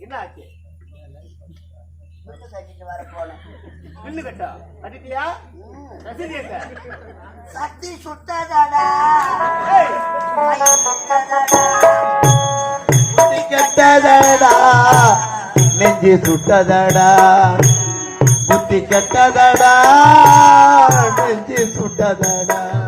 என்ன ஆச்சு பில்லு கட்டா? கட்டிட்டியா? ம். ரசீது எங்க சக்தி சுட்டதாடா. கெட்டதடா. நெஞ்சு சுட்டதடா. புத்தி கெட்டதடா. நெஞ்சு சுட்டதடா.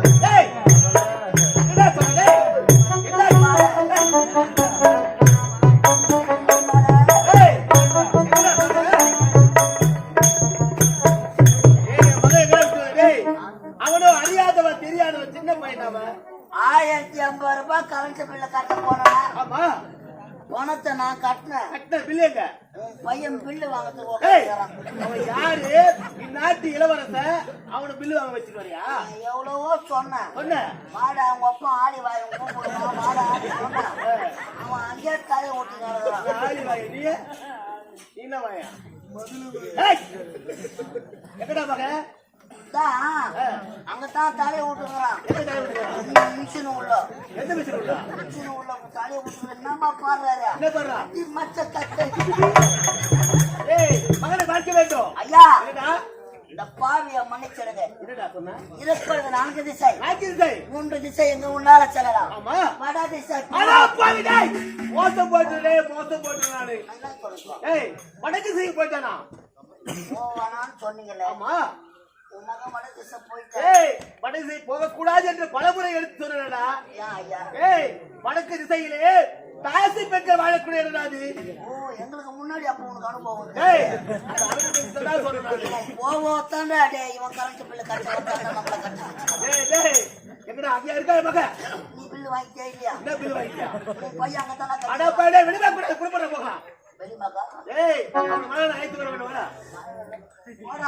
பில்லு வாங்க வச்சுட்டு வரியா? எவ்வளவோ சொன்னேன். சொன்ன மாடா அவங்க அப்பா ஆடி வாய் கூப்பிடுவான் மாடா ஆடி சொன்னான். அவன் அங்கேயே தலையை ஓட்டி நடக்கிறான் ஆளி வாய. நீ? என்ன வாயா? மகன்? தான் அங்கதான் தலையை விட்டுக்கிறான் மிஷின் உள்ள. எந்த மிஷின் உள்ளா? மிஷின் உள்ள தலையை விட்டு என்னமா பாடுறாரு? என்ன அடி மச்ச கட்டை ஏய் மகனை பார்க்க வேண்டும். ஐயா. இந்த பாவிய மன்னிச்சிடுங்க. சொன்ன? இருப்பது நான்கு திசை. நாக்கில் செய் மூன்று திசை எங்க உன்னால செல்லலாம். ஆமா. வட திசை அடா பாவி டேய் மோசம் போட்டுடே மோசம் போட்டு நானு. ஏய் போயிட்டானா? போவானான்னு ஆமா. வட திசை போயிட்டேன் ஏய் வடக்கு திசை போக கூடாது என்று பலமுறை எடுத்து ஐயா. ஏய் வடக்கு திசையிலே தாசி பெற்ற வாழக்கூடிய இடம்டா அது. ஓ எங்களுக்கு முன்னாடி அப்ப உனக்கு அனுபவம் அனுபவத்தை தான் நானு. இவன் போவோத்தாண்டா டேய் இவன் கரண்ட் பில்லு கட்ட நம்மள கட்ட எங்கடா அங்கேயா இருக்கா நீ பில்லு வாங்கிட்டே இல்லையா? என்ன பில் வாங்கிட்டியா? உன் பையன் அங்கதானே அட பையனே வெளியே கூட குடும்பம் போகலாம் வெளி மகா ஏய் அவன் மகனை அழைத்து வர வேண்டும் வர போடா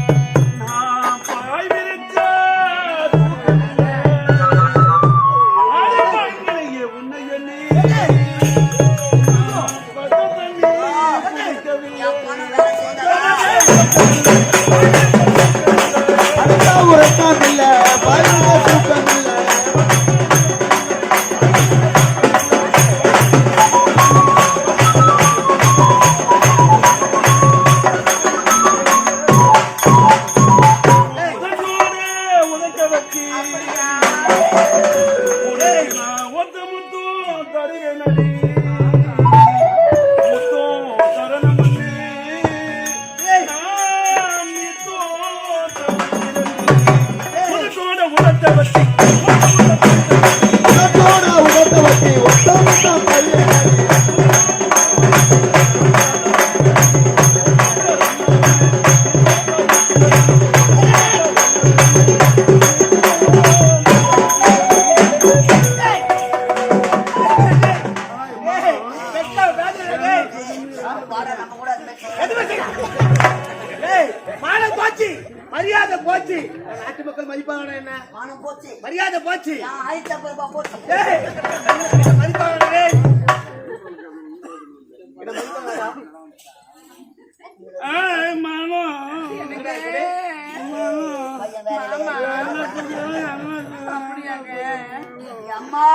அம்மா!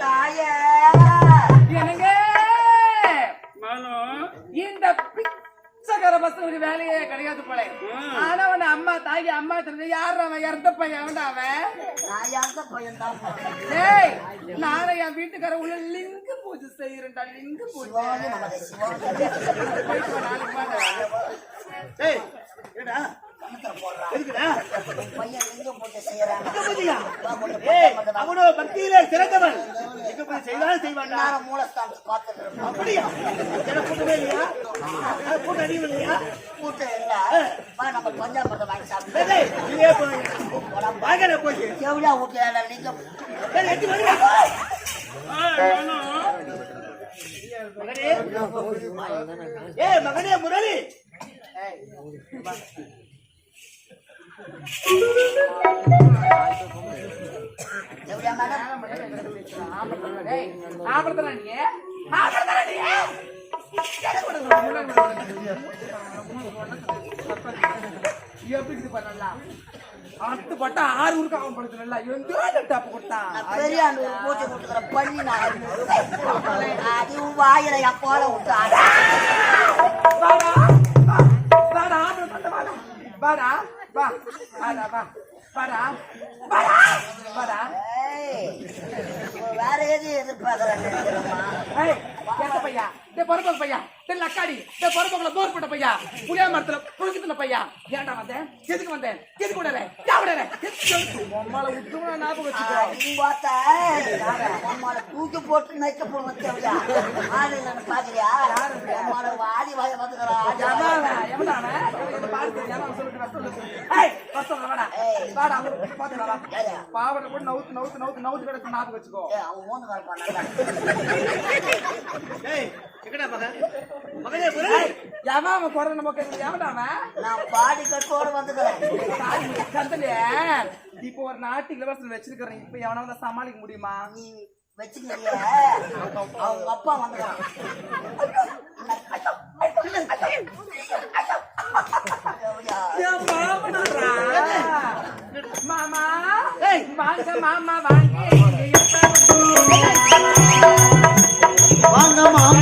தாயே! என்னங்க? மனோ! இந்த பிச்சைக்கார பசங்களுக்கு வேலையே கிடையாது போல. ஆனா அவன் அம்மா தாய் அம்மா தெரிஞ்சு யார் அவன்? இறந்த பையன்? அவன்டா அவன்? நான் எந்த பையன் தான்? ஏய் நானும் என் வீட்டுக்கார உள்ள லிங்கு பூஜை செய்யறேன்டா லிங்கு பூஜை. நாளைக்கு. அவனோ பக்தியில சிறந்தவன். எங்க போய் செய்தாலும் அப்படியா? கூட்டமே இல்லையா? கூட்டம் இல்லையா? கூட்டம் இல்ல. நம்ம வாங்கி சாப்பிட்டு போய். எவ்வளோ நீங்க? ஏ மகனே. முரளி. அத்து பட்டா ஆறு ஊருக்கு அவன் படுத்து நல்லா எங்கேயோ கொடுத்தான் பெரிய கொடுக்குற பண்ணி நான் அது வாயில விட்டு வாடா வாடா வாடா வா வாடா வா வாடா வாடா வாடா வேற எது எதிர்பார்க்கறான்னு ஏய், எந்த பையா? டேய் பொறுப்போக்கு பையா. டேய் லக்காடி. டேய் பொறுப்போக்குல போர் போட்ட பையா. புளிய மரத்துல புழுக்கத்துல பையா. ஏன்டா வந்தேன்? எதுக்கு வந்தேன்? எதுக்கு விடல? ஏன் விடல? எதுக்கு விடல? உம்மால விட்டுருவா, ஞாபகம் வச்சுக்கோ. பார்த்தா உம்மால தூக்கி போட்டு நைக்க போடுவோம் தேவையா ஆடு பாக்குறியா உம்மால வாடி வாய வந்துக்கிறா? பாவாடை நவுத்து, நவுத்து, நவுத்து, நவுத்து கிடக்கு, ஞாபகம் வச்சுக்கோ. அவன் மூணு கால் எவன் அவன் குரல் நம்ம? நான் பாடி கட்டோடு வந்துக்கிறேன். இப்போ ஒரு நாட்டு இளவரசர் வச்சிருக்கிறேன். இப்ப எவனா வந்தா சமாளிக்க முடியுமா? நீ அவங்க அப்பா வந்துக்கிறான். மாமனாரா? மாமா வாங்க மாமா வாங்க.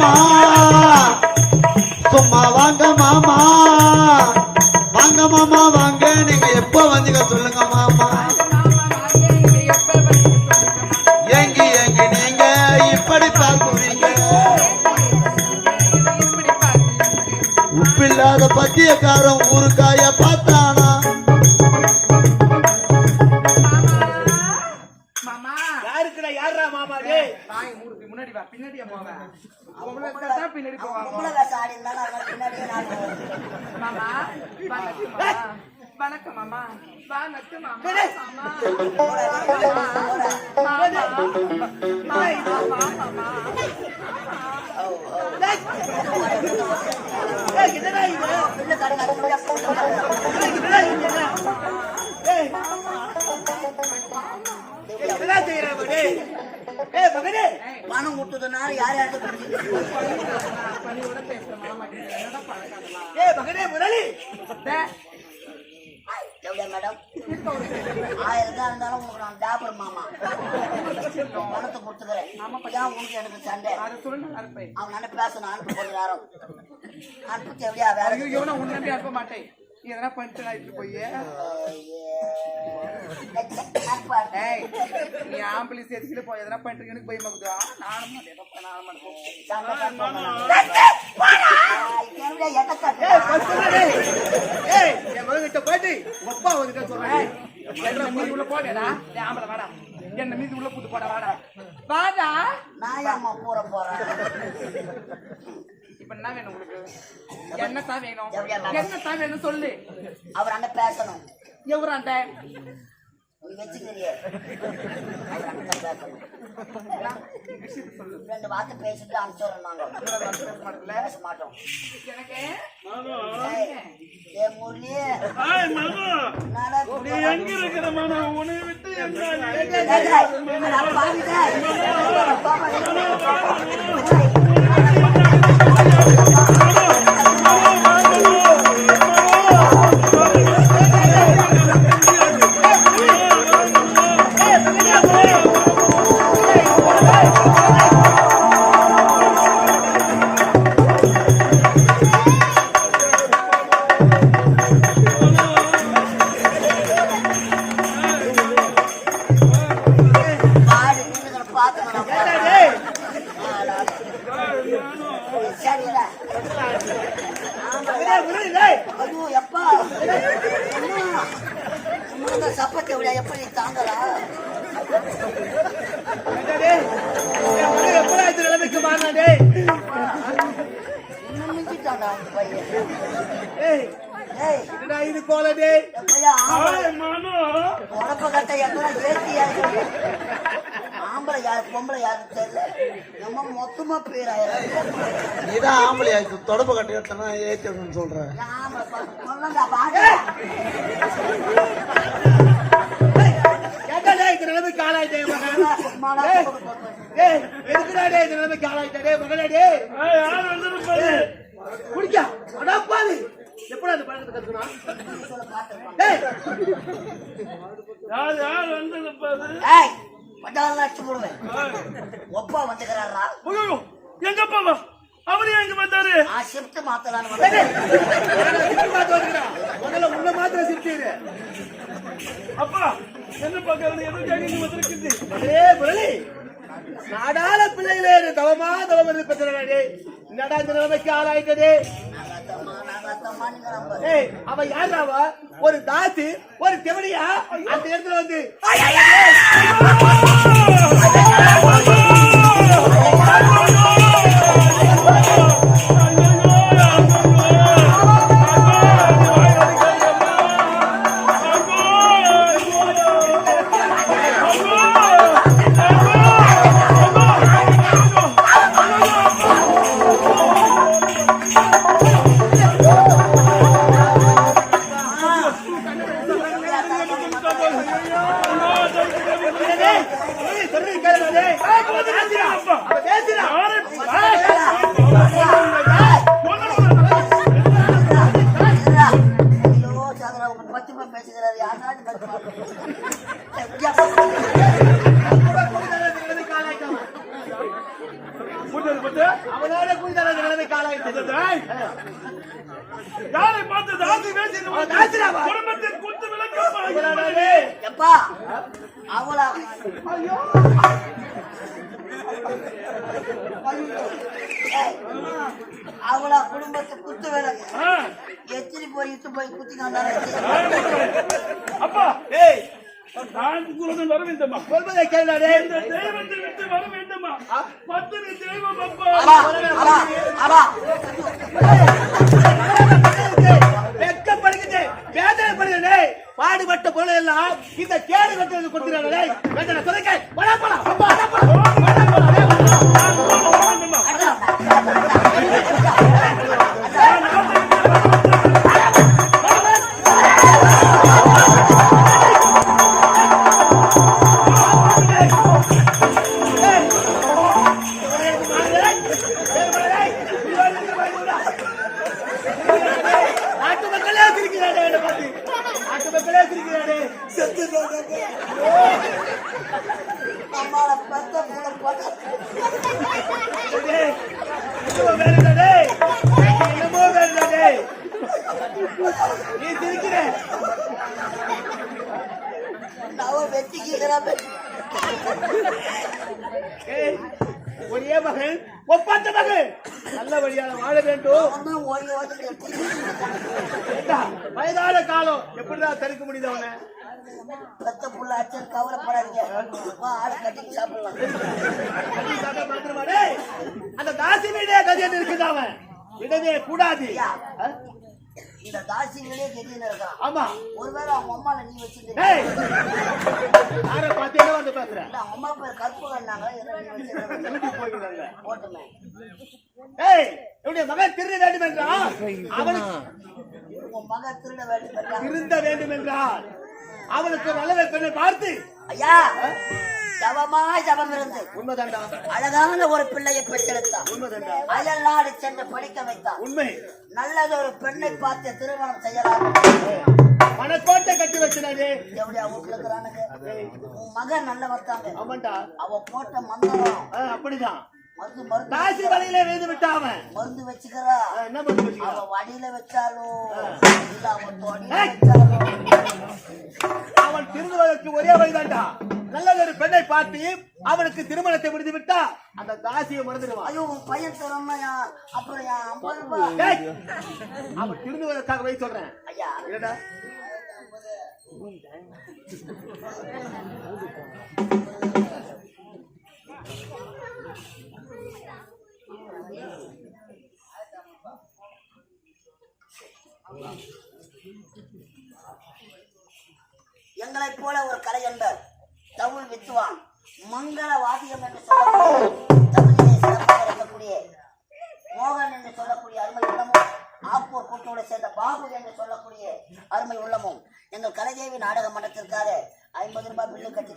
வாங்க யாரா மாமா டேய். வாங்க ஊருக்கு முன்னாடி வா பின்னாடியே போவேன் பொம்பளை பேசா பின்னாடி போவாங்க பொம்பளை வேஷ ஆடி இருந்தாலும் அதெல்லாம் பின்னாடியே நான் மாமா வணக்கம் மாமா. வணக்கம் மாமா. வணக்கம் மாமா. மாமா. மாமா. மாமா ஏய். என்னடா இது? பிள்ளை கடைக்காரங்க ஏய், என்னடா இது? ஏய். என்னடா செய்யற டேய் ஏய் மகனே? பணம் கொடுத்ததுனால யார் அதெல்லாம்? ஏய் மகனே முரளி மேடம். ஆயிரம் தான் இருந்தாலும் உங்களுக்கு நான் டாபர் மாமா. பணத்தை கொடுத்துக்கிறேன். ஏன் உங்களுக்கு எனக்கு சண்டை. சொல்லு நல்லா. அவன் என்ன பேசணும்? அனுப்பி கொஞ்ச நேரம் அனுப்பிச்சு எப்படியா வேற நான் உன்னை அனுப்ப மாட்டேன். எதனா பண்ணிட்டு நான் போய் நீ ஆம்புலன்ஸ் எதுக்கிட்டு போய் எதனா பண்ணிட்டு எனக்கு பயமா இருக்குதா நானும் நானும் போயிட்டு அப்பா வந்துட்ட சொல்றேன் என்ன மீதி உள்ள போடா டேய் ஆம்பளை வாடா. என்ன மீதி உள்ள புட்டு போடா வாடா. வாடா. நான் ஏம்மா பூர போறேன் இப்ப என்ன வேணும் உங்களுக்கு என்ன தான் வேணும்? என்ன தான் வேணும் சொல்லு. அவர் அண்ணன் பேசணும். எவராண்ட ரெண்டு வார்த்தை பேசிட்டு நாள் பேச மாட்டோம். முரளி. பையன் ஏய், ஏய் என்னடா இது போல டேய்? ஆம்பளை ஏய், கட்ட எல்லாம் ஏத்தியா ஆம்பளை யாரு பொம்பளை தெரியல நம்ம மொத்தமா பேராயிரம் ஆம்பளை தொடர்பு கட்டி எடுத்தனா ஏத்தி சொல்ற ஆம்பளை பார்த்து சொல்லுங்க வாங்க நிலைமைக்கு மகன்? எதுக்குடா டேய் இந்த நிலைமைக்கு மகனே குடிக்கா. அடா பாவி எப்படா அந்த பழக்கத்தை டேய் யார் யார் வந்திருப்பது ஏய் பட்டாளம் அடிச்சு போடுவேன் ஒப்பா வந்துக்கிறாரா? ஐயோ எங்க பாவா அவரு எங்க வந்தாரு? நான் ஷிஃப்ட் மாத்தலான்னு டேய், வந்தேன்? முதல்ல உன்னை மாத்திரம் சிரிச்சீரு. அப்பா என்ன பாக்குறது எதுவும் கேட்க வந்திருக்குது ஏய், முரளி, நாடாள பிள்ளைகளே தவமா தவம் இருந்து பெற்றவனே என்னடா இந்த நிலைமைக்கு ஆளாயிட்டதே? அவ யாராவ ஒரு தாசி ஒரு தெவடியா? அந்த இடத்துல வந்து டேய், எப்பா அவளா ஏய், அவளா குடும்பத்தை குத்து வேலை எத்திரி போய் இட்டு போய் குத்திக்காங்க அப்பா ஏய், நான் குருடன் வர வேண்டுமா? சொல்வதை கேளுடா, டேய். இந்த தெய்வத்தை விட்டு வர வேண்டுமா? பத்தினி தெய்வம் அப்பா. அவா அவா அவா வெட்கப்படுகிறது, வேதனைப்படுகிறது. பாடுபட்ட பொருள் எல்லாம் இந்த கேடு கட்டுறது கொடுத்துறாங்களே வேதனை சொல்லுங்க நல்ல வழியால வாழ வேண்டும். வயதான காலம். எப்படிதான் தடுக்க முடியுது அவனை? பெத்த புள்ள கவலைப்படாதீங்க ஆடு சாப்பிடலாம். அந்த தாசி வீடே கதியன் இருக்குது அவன்? விடவே கூடாது? இந்த தாசிங்களே கெட்டின்னு இருக்கான். ஆமா. ஒருவேளை அவங்க அம்மால நீ வச்சிருக்க யார பாத்தீங்களோ வந்து பேசுற? அவங்க அம்மா பேர் கற்பகன்னாங்க போட்டுமே ஏய் என்னுடைய மகன் திரு வேண்டும் என்றால் அவனுக்கு உன் மகன் திருட வேண்டும். திருந்த வேண்டும் என்றால் அவனுக்கு நல்ல பெண்ணை பார்த்து. ஐயா! தவமாய் தவம் இருந்து. அழகான ஒரு பிள்ளையை பெற்றெடுத்தான். உண்மைதான்டா அயல் நாடு சென்று படிக்க வைத்தான். உண்மை. நல்லது ஒரு பெண்ணை பார்த்து திருமணம் செய்யலாம். மனக்கோட்டை கட்டி வச்சினாரு எப்படியா வீட்டுல இருக்கிறானுங்க? உன் மகன் நல்ல வந்தாங்க ஆமாண்டா. அவ போட்ட மந்திரம் அப்படிதான். மருந்து மருந்து தாசி வலையில விழுந்து அவன். மருந்து வச்சுக்கிறா. என்ன அவ வச்சுக்கிறான் வடியில வச்சாலும் இல்ல அவன் தொடியில. வச்சாலும் அவன் திருந்துவதற்கு ஒரே வழிதான்டா. நல்ல ஒரு பெண்ணை பார்த்து அவனுக்கு திருமணத்தை முடித்து விட்டா அந்த தாசியை மறந்துடுவான். ஐயோ உன் பையன் தரம்னா யா- அப்புறம் ஐம்பது ரூபாய் அவன் திருந்துவதற்காக வை சொல்றேன். ஐயா. இல்லடா எங்களைப் போல ஒரு கலைஞர் தமிழ் வித்துவான் மங்கள வாத்தியம் என்று சொல்லக்கூடிய தமிழிலே சிறப்பாக இருக்கக்கூடிய மோகன் என்று சொல்லக்கூடிய அருமை உள்ளமும் ஆப்பூர் கூட்டோடு சேர்ந்த பாபு என்று சொல்லக்கூடிய அருமை உள்ளமும். எங்கள் கலைதேவி நாடக மன்றத்திற்காக ஐம்பது ரூபாய் பில்லு கட்டி